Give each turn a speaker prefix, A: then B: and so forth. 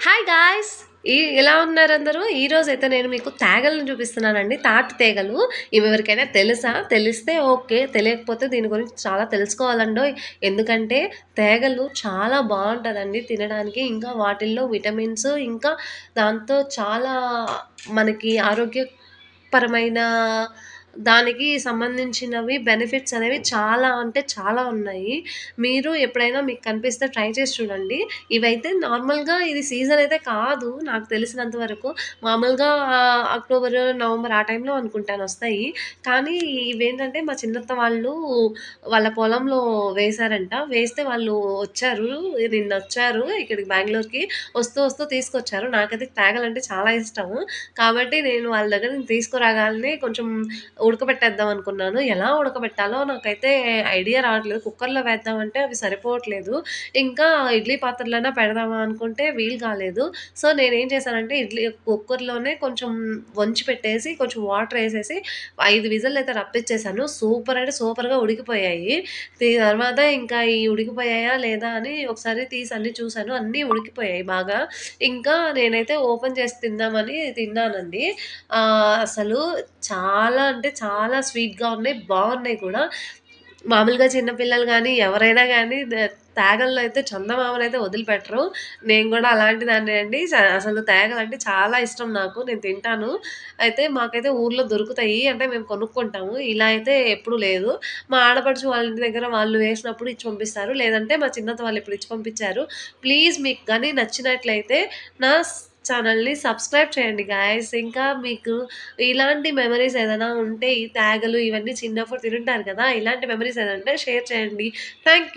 A: Hi guys ఈ ఎలా ఉన్నారు అందరూ? అయితే నేను మీకు తేగలను చూపిస్తున్నానండి. తాటి తేగలు. ఇవి ఎవరికైనా తెలుసా? తెలిస్తే ఓకే. తెలియకపోతే దీని గురించి చాలా తెలుసుకోవాలండో. ఎందుకంటే తేగలు చాలా బాగుంటుందండి తినడానికి. ఇంకా వాటిల్లో విటమిన్స్ ఇంకా దాంతో చాలా మనకి ఆరోగ్యపరమైన దానికి సంబంధించినవి బెనిఫిట్స్ అనేవి చాలా అంటే చాలా ఉన్నాయి. మీరు ఎప్పుడైనా మీకు కనిపిస్తే ట్రై చేసి చూడండి. ఇవైతే నార్మల్గా ఇది సీజన్ అయితే కాదు నాకు తెలిసినంత వరకు. మామూలుగా అక్టోబర్ నవంబర్ ఆ టైంలో అనుకుంటాను వస్తాయి. కానీ ఇవేంటంటే మా చిన్నత్త వాళ్ళు వాళ్ళ పొలంలో వేశారంట. వేస్తే వాళ్ళు వచ్చారు నిన్న వచ్చారు ఇక్కడికి బెంగళూరుకి వస్తూ వస్తూ తీసుకొచ్చారు. నాకైతే తేగలంటే చాలా ఇష్టం. కాబట్టి నేను వాళ్ళ దగ్గర తీసుకురాగానే కొంచెం ఉడకబెట్టేద్దాం అనుకున్నాను. ఎలా ఉడకబెట్టాలో నాకైతే ఐడియా రావట్లేదు. కుక్కర్లో వేద్దామంటే అవి సరిపోవట్లేదు. ఇంకా ఇడ్లీ పాత్రలైనా పెడదామా అనుకుంటే వీలు కాలేదు. సో నేనేం చేశానంటే ఇడ్లీ కుక్కర్లోనే కొంచెం వంచి పెట్టేసి కొంచెం వాటర్ వేసేసి ఐదు విజల్ అయితే రప్పించేసాను సూపర్ అంటే సూపర్గా ఉడికిపోయాయి. తర్వాత ఇంకా ఈ ఉడికిపోయాయా లేదా అని ఒకసారి తీసి అన్ని చూశాను. అన్నీ ఉడికిపోయాయి బాగా. ఇంకా నేనైతే ఓపెన్ చేసి తిందామని తిన్నానండి. అసలు చాలా అంటే చాలా స్వీట్‌గా ఉన్నాయి. బాగున్నాయి కూడా. మామూలుగా చిన్నపిల్లలు కానీ ఎవరైనా కానీ తేగల్లో అయితే చందమామనైతే వదిలిపెట్టరు. నేను కూడా అలాంటి దాన్ని అండి. అసలు తేగలంటే చాలా ఇష్టం నాకు. నేను తింటాను. అయితే మాకైతే ఊర్లో దొరుకుతాయి. అంటే మేము కొనుక్కుంటాము. ఇలా అయితే ఎప్పుడు లేదు. మా ఆడపడుచు వాళ్ళ ఇంటి దగ్గర వాళ్ళు వేసినప్పుడు ఇచ్చి పంపిస్తారు. లేదంటే మా చిన్నత వాళ్ళు ఇప్పుడు ఇచ్చి పంపించారు. ప్లీజ్ మీకు కానీ నచ్చినట్లయితే నా ఛానల్ని సబ్స్క్రైబ్ చేయండి గాయస్ ఇంకా మీకు ఇలాంటి మెమరీస్ ఏదైనా ఉంటే ఈ తేగలు ఇవన్నీ చిన్నప్పుడు తింటారు కదా ఇలాంటి మెమరీస్ ఏదైనా ఉంటే షేర్ చేయండి. థ్యాంక్